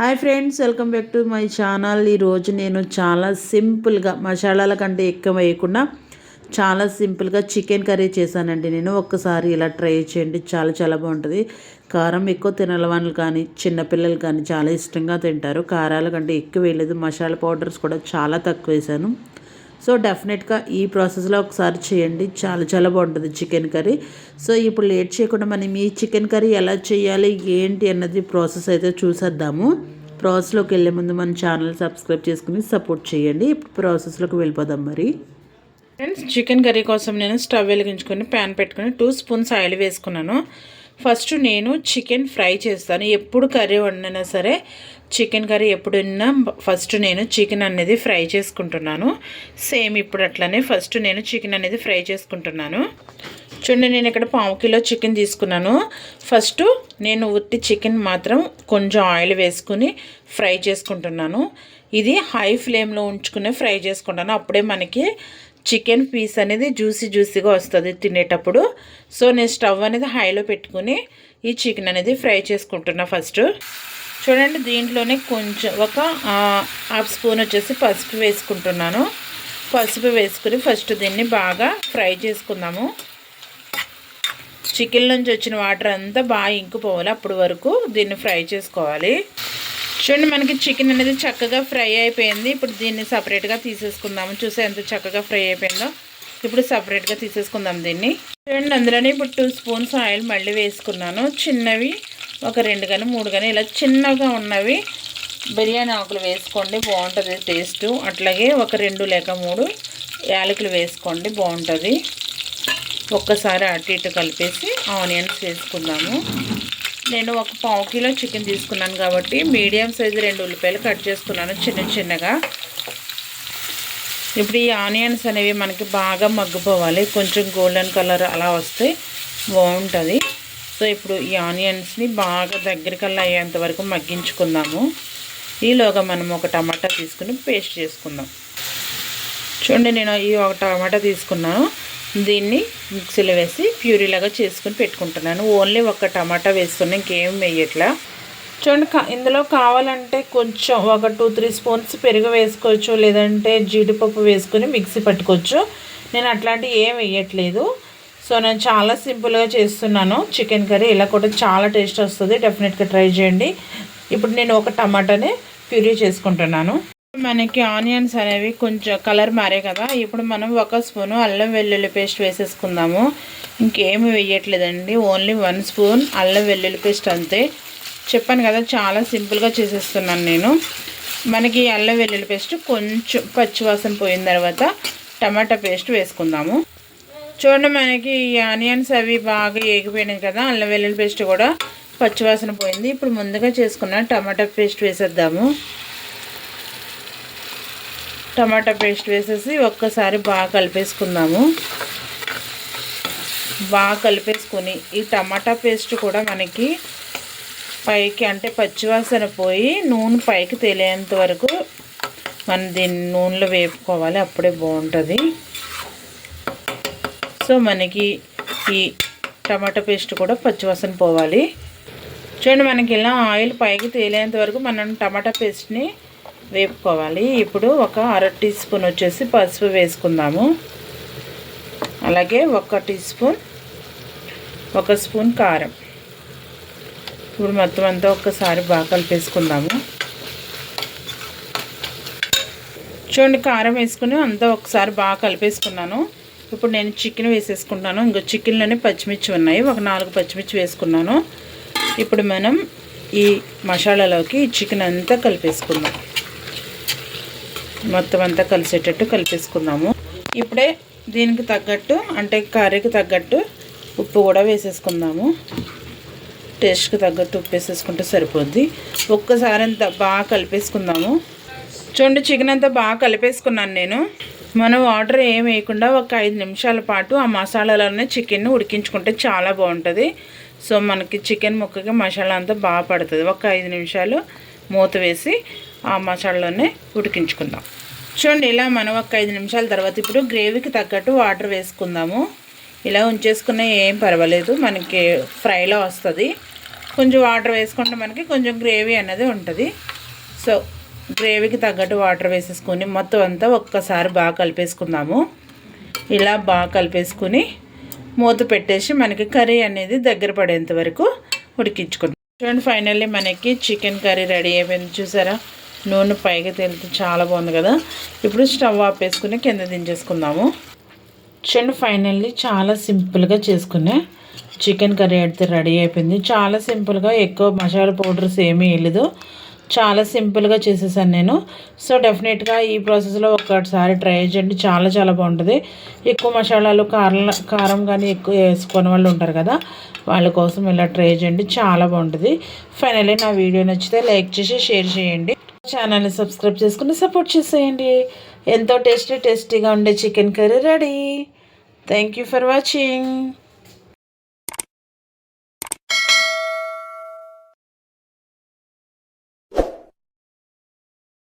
Hi friends welcome back to my channel. ఈరోజు నేను చాలా సింపుల్గా మసాలాల కంటే ఎక్కువ వేయకుండా చాలా సింపుల్గా చికెన్ కర్రీ చేశానండి. నేను ఒక్కసారి ఇలా ట్రై చేయండి చాలా చాలా బాగుంటుంది. కారం ఎక్కువ తినాల వాళ్ళు కానీ చిన్నపిల్లలు కానీ చాలా ఇష్టంగా తింటారు. కారాల కంటే ఎక్కువ వేయలేదు మసాలా పౌడర్స్ కూడా చాలా తక్కువ వేసాను సో డెఫినెట్గా ఈ ప్రాసెస్లో ఒకసారి చేయండి. చాలా చాలా బాగుంటుంది చికెన్ కర్రీ. సో ఇప్పుడు లేట్ చేయకుండా మనం ఈ చికెన్ కర్రీ ఎలా చేయాలి ఏంటి అన్నది ప్రాసెస్ అయితే చూసేద్దాము. ప్రాసెస్లోకి వెళ్ళే ముందు మన ఛానల్ సబ్స్క్రైబ్ చేసుకుని సపోర్ట్ చేయండి. ఇప్పుడు ప్రాసెస్లోకి వెళ్ళిపోదాం మరి. ఫ్రెండ్స్ చికెన్ కర్రీ కోసం నేను స్టవ్ వెలిగించుకొని ప్యాన్ పెట్టుకొని టూ స్పూన్స్ ఆయిల్ వేసుకున్నాను. ఫస్ట్ నేను చికెన్ ఫ్రై చేస్తాను. ఎప్పుడు కర్రీ వండినా సరే చికెన్ కర్రీ ఎప్పుడైనా ఫస్ట్ నేను చికెన్ అనేది ఫ్రై చేసుకుంటున్నాను. సేమ్ ఇప్పుడు అట్లనే ఫస్ట్ నేను చికెన్ అనేది ఫ్రై చేసుకుంటున్నాను. చూడండి నేను ఇక్కడ పావు కిలో చికెన్ తీసుకున్నాను. ఫస్ట్ నేను ఉట్టి చికెన్ మాత్రం కొంచెం ఆయిల్ వేసుకుని ఫ్రై చేసుకుంటున్నాను. ఇది హై ఫ్లేమ్లో ఉంచుకునే ఫ్రై చేసుకుంటాను. అప్పుడే మనకి చికెన్ పీస్ అనేది జ్యూసీ జ్యూసీగా వస్తుంది తినేటప్పుడు. సో నేను స్టవ్ అనేది హైలో పెట్టుకుని ఈ చికెన్ అనేది ఫ్రై చేసుకుంటున్నా ఫస్ట్. చూడండి దీంట్లోనే కొంచెం ఒక హాఫ్ స్పూన్ వచ్చేసి పసుపు వేసుకుంటున్నాను. పసుపు వేసుకుని ఫస్ట్ దీన్ని బాగా ఫ్రై చేసుకుందాము. చికెన్ నుంచి వచ్చిన వాటర్ అంతా బాగా ఇంకిపోవాలి. అప్పటి వరకు దీన్ని ఫ్రై చేసుకోవాలి. చూడండి మనకి చికెన్ అనేది చక్కగా ఫ్రై అయిపోయింది. ఇప్పుడు దీన్ని సపరేట్గా తీసేసుకుందాము. చూసే ఎంత చక్కగా ఫ్రై అయిపోయిందో. ఇప్పుడు సపరేట్గా తీసేసుకుందాం దీన్ని. చూడండి అందులోనే ఇప్పుడు టూ స్పూన్స్ ఆయిల్ మళ్ళీ వేసుకున్నాను. చిన్నవి ఒక రెండు కానీ మూడు కానీ ఇలా చిన్నగా ఉన్నవి బిర్యానీ ఆకులు వేసుకోండి బాగుంటుంది టేస్ట్. అట్లాగే ఒక రెండు లేక మూడు యాలకులు వేసుకోండి బాగుంటుంది. ఒక్కసారి అటు ఇటు కలిపేసి ఆనియన్స్ వేసుకుందాము. నేను ఒక పావు కిలో చికెన్ తీసుకున్నాను కాబట్టి మీడియం సైజు రెండు ఉల్లిపాయలు కట్ చేసుకున్నాను చిన్న చిన్నగా. ఇప్పుడు ఈ ఆనియన్స్ అనేవి మనకి బాగా మగ్గిపోవాలి. కొంచెం గోల్డెన్ కలర్ అలా వస్తే బాగుంటుంది. సో ఇప్పుడు ఈ ఆనియన్స్ని బాగా దగ్గరికల్లా అయ్యేంత వరకు మగ్గించుకుందాము. ఈలోగా మనం ఒక టమాటా తీసుకుని పేస్ట్ చేసుకుందాం. చూడండి నేను ఈ ఒక టమాటా తీసుకున్నాను దీన్ని మిక్సీలో వేసి ప్యూరీలాగా చేసుకుని పెట్టుకుంటున్నాను. ఓన్లీ ఒక టమాటా వేసుకుని ఇంకేం వేయట్లా. చూడండి ఇందులో కావాలంటే కొంచెం ఒక టూ త్రీ స్పూన్స్ పెరుగు వేసుకోవచ్చు లేదంటే జీడిపప్పు వేసుకొని మిక్సీ పట్టుకోవచ్చు. నేను అట్లాంటివి ఏం వేయట్లేదు. సో నేను చాలా సింపుల్గా చేస్తున్నాను. చికెన్ కర్రీ ఇలా కూడా చాలా టేస్ట్ వస్తుంది. డెఫినెట్గా ట్రై చేయండి. ఇప్పుడు నేను ఒక టమాటాని ప్యూరీ చేసుకుంటున్నాను. మనకి ఆనియన్స్ అనేవి కొంచెం కలర్ మారే కదా. ఇప్పుడు మనం ఒక స్పూను అల్లం వెల్లుల్లి పేస్ట్ వేసేసుకుందాము. ఇంకేమి వేయట్లేదండి. ఓన్లీ వన్ స్పూన్ అల్లం వెల్లుల్లి పేస్ట్ అంతే. చెప్పాను కదా చాలా సింపుల్గా చేసేస్తున్నాను నేను. మనకి అల్లం వెల్లుల్లి పేస్ట్ కొంచెం పచ్చివాసన పోయిన తర్వాత టమాటా పేస్ట్ వేసుకుందాము. చూడండి మనకి ఈ ఆనియన్స్ అవి బాగా ఏగిపోయినాయి కదా అల్లం వెల్లుల్లి పేస్ట్ కూడా పచ్చివాసన పోయింది. ఇప్పుడు ముందుగా చేసుకున్న టమాటా పేస్ట్ వేసేద్దాము. టమాటా పేస్ట్ వేసేసి ఒక్కసారి బాగా కలిపేసుకుందాము. బాగా కలిపేసుకొని ఈ టమాటా పేస్ట్ కూడా మనకి పైకి అంటే పచ్చివాసన పోయి నూనె పైకి తెలియంత వరకు మనం దీన్ని నూనెలో వేపుకోవాలి. అప్పుడే బాగుంటుంది. సో మనకి ఈ టమాటా పేస్ట్ కూడా పచ్చివాసన పోవాలి. చూడండి మనకి ఇలా ఆయిల్ పైకి తేలేంత వరకు మనం టమాటా పేస్ట్ని వేపుకోవాలి. ఇప్పుడు ఒక అర టీ స్పూన్ వచ్చేసి పసుపు వేసుకుందాము. అలాగే ఒక టీ స్పూన్ ఒక స్పూన్ కారం. ఇప్పుడు మొత్తం అంతా ఒక్కసారి బాగా కలిపేసుకుందాము. చూడండి కారం వేసుకుని అంతా ఒకసారి బాగా కలిపేసుకున్నాను. ఇప్పుడు నేను చికెన్ వేసేసుకుంటాను. ఇంకో చికెన్లోనే పచ్చిమిర్చి ఉన్నాయి. ఒక నాలుగు పచ్చిమిర్చి వేసుకున్నాను. ఇప్పుడు మనం ఈ మసాలాలోకి చికెన్ అంతా కలిపేసుకుందాం. మొత్తం అంతా కలిసేటట్టు కలిపేసుకుందాము. ఇప్పుడే దీనికి తగ్గట్టు అంటే కర్రీకి తగ్గట్టు ఉప్పు కూడా వేసేసుకుందాము. టేస్ట్కి తగ్గట్టు ఉప్పు వేసేసుకుంటే సరిపోద్ది. ఒక్కసారి అంతా బాగా కలిపేసుకుందాము. చూడండి చికెన్ అంతా బాగా కలిపేసుకున్నాను నేను. మనం వాటర్ ఏం వేయకుండా ఒక ఐదు నిమిషాల పాటు ఆ మసాలాలోనే చికెన్ను ఉడికించుకుంటే చాలా బాగుంటుంది. సో మనకి చికెన్ ముక్కకి మసాలా అంతా బాగా పడుతుంది. ఒక ఐదు నిమిషాలు మూత వేసి ఆ మసాలాలోనే ఉడికించుకుందాం. చూడండి ఇలా మనం ఒక ఐదు నిమిషాల తర్వాత ఇప్పుడు గ్రేవీకి తగ్గట్టు వాటర్ వేసుకుందాము. ఇలా ఉంచేసుకున్న ఏం పర్వాలేదు. మనకి ఫ్రైలో వస్తుంది. కొంచెం వాటర్ వేసుకుంటే మనకి కొంచెం గ్రేవీ అనేది ఉంటుంది. సో గ్రేవీకి తగ్గట్టు వాటర్ వేసేసుకొని మొత్తం అంతా ఒక్కసారి బాగా కలిపేసుకుందాము. ఇలా బాగా కలిపేసుకుని మూత పెట్టేసి మనకి కర్రీ అనేది దగ్గర పడేంత వరకు ఉడికించుకుందాం. చూడండి ఫైనల్లీ మనకి చికెన్ కర్రీ రెడీ అయిపోయింది. చూసారా? నూనె పైకి తేలితే చాలా బాగుంది కదా? ఇప్పుడు స్టవ్ ఆపేసుకుని కింద దించేసుకుందాము. చూడండి ఫైనల్లీ చాలా సింపుల్గా చేసుకునే చికెన్ కర్రీ అయితే రెడీ అయిపోయింది. చాలా సింపుల్గా ఎక్కువ మసాలా పౌడర్స్ ఏమీ వేయలేదు. చాలా సింపుల్గా చేసేసాను నేను. సో డెఫినెట్గా ఈ ప్రాసెస్లో ఒకసారి ట్రై చేయండి. చాలా చాలా బాగుంటుంది. ఎక్కువ మసాలాలు కారం కారం కానీ ఎక్కువ వేసుకునే వాళ్ళు ఉంటారు కదా వాళ్ళ కోసం ఇలా ట్రై చేయండి. చాలా బాగుంటుంది. ఫైనల్లీ నా వీడియో నచ్చితే లైక్ చేసి షేర్ చేయండి. ఛానల్ని సబ్స్క్రైబ్ చేసుకుని సపోర్ట్ చేసేయండి. ఎంతో టేస్టీ టేస్టీగా ఉండే chicken curry ready thank you for watching